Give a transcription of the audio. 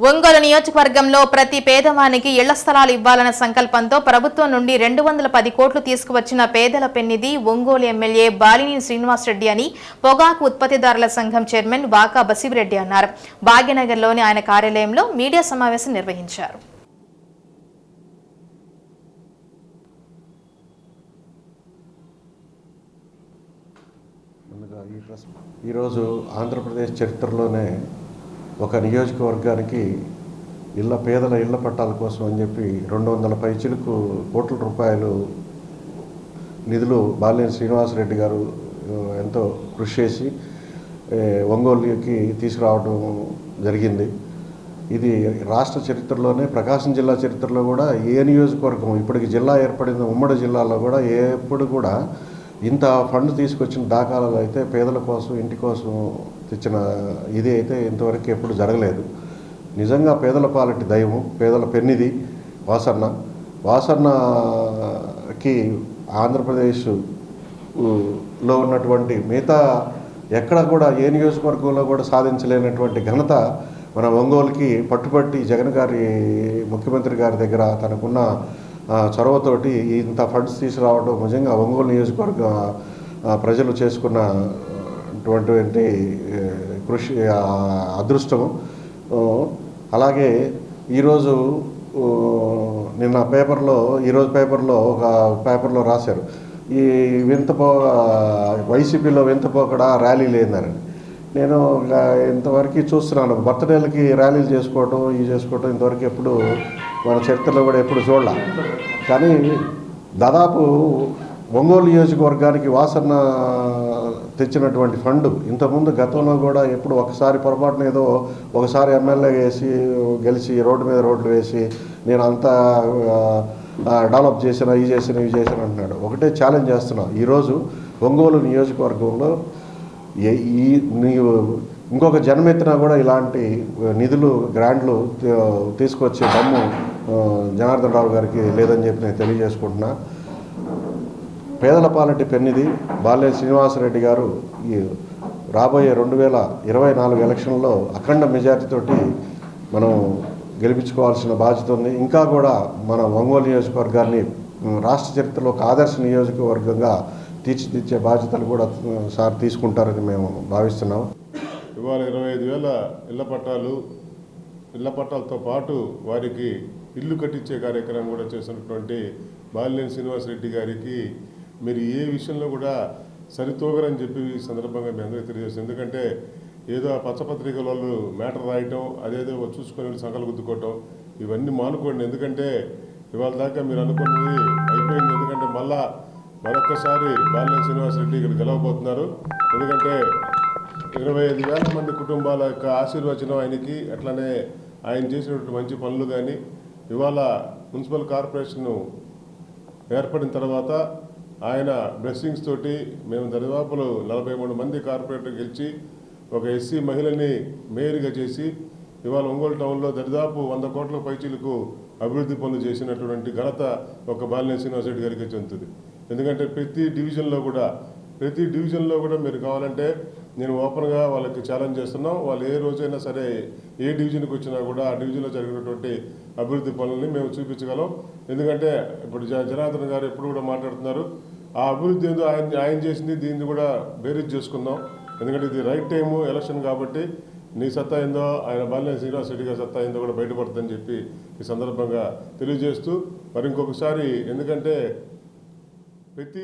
ఒంగోలు నియోజకవర్గంలో ప్రతి పేదవానికి ఇళ్ళ స్థలాలు ఇవ్వాలన్న సంకల్పంతో ప్రభుత్వం నుండి రెండు వందల పది కోట్లు తీసుకువచ్చిన పేదల పెన్నిది ఒంగోలు ఎమ్మెల్యే బాలినేని శ్రీనివాసరెడ్డి అని పొగాకు ఉత్పత్తిదారుల సంఘం చైర్మన్ వాకా బసిరెడ్డి అన్నారు. భాగ్యనగర్లోని ఆయన కార్యాలయంలో మీడియా సమావేశం నిర్వహించారు. ఈరోజు ఆంధ్రప్రదేశ్ చరిత్రలోనే ఒక నియోజకవర్గానికి ఇళ్ళ పేదల ఇళ్ళ పట్టాల కోసం అని చెప్పి రెండు వందల పైచిలకు కోట్ల రూపాయలు నిధులు బాలినేని శ్రీనివాసరెడ్డి గారు ఎంతో కృషి చేసి ఒంగోలుకి తీసుకురావడం జరిగింది. ఇది రాష్ట్ర చరిత్రలోనే ప్రకాశం జిల్లా చరిత్రలో కూడా ఏ నియోజకవర్గం ఇప్పటికి జిల్లా ఏర్పడిన ఉమ్మడి జిల్లాలో కూడా ఎప్పుడు కూడా ఇంత ఫండ్ తీసుకొచ్చిన దాఖలాలు అయితే పేదల కోసం ఇంటి కోసం తెచ్చిన ఇది అయితే ఇంతవరకు ఎప్పుడు జరగలేదు. నిజంగా పేదల పాలటి దైవం పేదల పెన్నిది వాసన్న వాసన్నకి ఆంధ్రప్రదేశ్లో ఉన్నటువంటి మిగతా ఎక్కడ కూడా ఏ నియోజకవర్గంలో కూడా సాధించలేనటువంటి ఘనత మన ఒంగోలుకి పట్టుబట్టి జగన్ గారి ముఖ్యమంత్రి గారి దగ్గర తనకున్న చొరవతోటి ఇంత ఫండ్స్ తీసుకురావడం నిజంగా ఒంగోలు నియోజకవర్గ ప్రజలు చేసుకున్న అటువంటి కృషి అదృష్టము. అలాగే ఈరోజు నిన్న పేపర్లో ఈరోజు పేపర్లో ఒక పేపర్లో రాశారు. ఈ వింతపో వైసీపీలో వింతపోకడా ర్యాలీ లేదని నేను ఇంతవరకు చూస్తున్నాను. బర్త్డేలకి ర్యాలీలు చేసుకోవటం ఇవి చేసుకోవటం ఇంతవరకు ఎప్పుడు మన చరిత్రలో కూడా ఎప్పుడు చూడాల. కానీ దాదాపు ఒంగోలు నియోజకవర్గానికి వాసన తెచ్చినటువంటి ఫండ్ ఇంతకుముందు గతంలో కూడా ఎప్పుడు ఒకసారి పొరపాటున ఏదో ఒకసారి ఎమ్మెల్యే వేసి గెలిచి రోడ్డు మీద రోడ్లు వేసి నేను అంతా డెవలప్ చేసిన ఇవి చేసిన ఇవి చేసిన అంటున్నాడు. ఒకటే ఛాలెంజ్ చేస్తున్నా. ఈరోజు ఒంగోలు నియోజకవర్గంలో ఈ నీవు ఇంకొక జన్మెత్తినా కూడా ఇలాంటి నిధులు గ్రాంట్లు తీసుకొచ్చే దమ్ము జనార్దన్ రావు గారికి లేదని చెప్పి నేను తెలియజేసుకుంటున్నా. పేదల పాలటి పెన్నిది బాల్య శ్రీనివాసరెడ్డి గారు ఈ రాబోయే రెండు వేల ఇరవై నాలుగు ఎలక్షన్లో అఖండ మెజార్టీతోటి మనం గెలిపించుకోవాల్సిన బాధ్యత ఉంది. ఇంకా కూడా మన ఒంగోలు నియోజకవర్గాన్ని రాష్ట్ర చరిత్రలో ఒక ఆదర్శ నియోజకవర్గంగా తీర్చిదిద్దే బాధ్యతలు కూడా సార్ తీసుకుంటారని మేము భావిస్తున్నాం ఇవాళ ఇరవై ఐదు వేల ఇళ్ళ పట్టాలు ఇళ్ళ పట్టాలతో పాటు వారికి ఇల్లు కట్టించే కార్యక్రమం కూడా చేసినటువంటి బాలినేని శ్రీనివాసరెడ్డి గారికి మీరు ఏ విషయంలో కూడా సరితూగరని చెప్పి ఈ సందర్భంగా మీ అందరికీ తెలియజేస్తుంది. ఎందుకంటే ఏదో ఆ పచ్చపత్రికల వాళ్ళు మ్యాటర్ రాయటం అదేదో చూసుకొని వెళ్ళి సంకలు గుద్దుకోవటం ఇవన్నీ మానుకోండి. ఎందుకంటే ఇవాళ దాకా మీరు అనుకున్నది అయిపోయింది. ఎందుకంటే మళ్ళా మరొక్కసారి బాలినేని శ్రీనివాసరెడ్డి ఇక్కడ గెలవబోతున్నారు. ఎందుకంటే ఇరవై ఐదు వేల మంది కుటుంబాల యొక్క ఆశీర్వచనం ఆయనకి అట్లనే ఆయన చేసినటువంటి మంచి పనులు కానీ ఇవాళ మున్సిపల్ కార్పొరేషన్ ఏర్పడిన తర్వాత ఆయన బ్లెస్సింగ్స్ తోటి మేము దరిదాపులు నలభై మూడు మంది కార్పొరేటర్ గెలిచి ఒక ఎస్సీ మహిళని మేయర్గా చేసి ఇవాళ ఒంగోలు టౌన్లో దరిదాపు వంద కోట్ల పైచీలకు అభివృద్ధి పనులు చేసినటువంటి ఘనత ఒక బాలినేని శ్రీనివాసరెడ్డి గారికి చెందుతుంది. ఎందుకంటే ప్రతి డివిజన్లో కూడా ప్రతి డివిజన్లో కూడా మీరు కావాలంటే నేను ఓపెన్గా వాళ్ళకి ఛాలెంజ్ చేస్తున్నాం. వాళ్ళు ఏ రోజైనా సరే ఏ డివిజన్కి వచ్చినా కూడా ఆ డివిజన్లో జరిగినటువంటి అభివృద్ధి పనుల్ని మేము చూపించగలం. ఎందుకంటే ఇప్పుడు జనార్దన్ గారు ఎప్పుడు కూడా మాట్లాడుతున్నారు ఆ అభివృద్ధి ఏందో ఆయన ఆయన చేసింది దీన్ని కూడా బేరీజ్ చేసుకుందాం. ఎందుకంటే ఇది రైట్ టైము ఎలక్షన్ కాబట్టి నీ సత్తా ఏందో ఆయన బాలినేని శ్రీనివాస్ రెడ్డి గారి సత్తా ఏందో కూడా బయటపడుతుందని చెప్పి ఈ సందర్భంగా తెలియజేస్తూ మరి ఇంకొకసారి ఎందుకంటే ప్రతి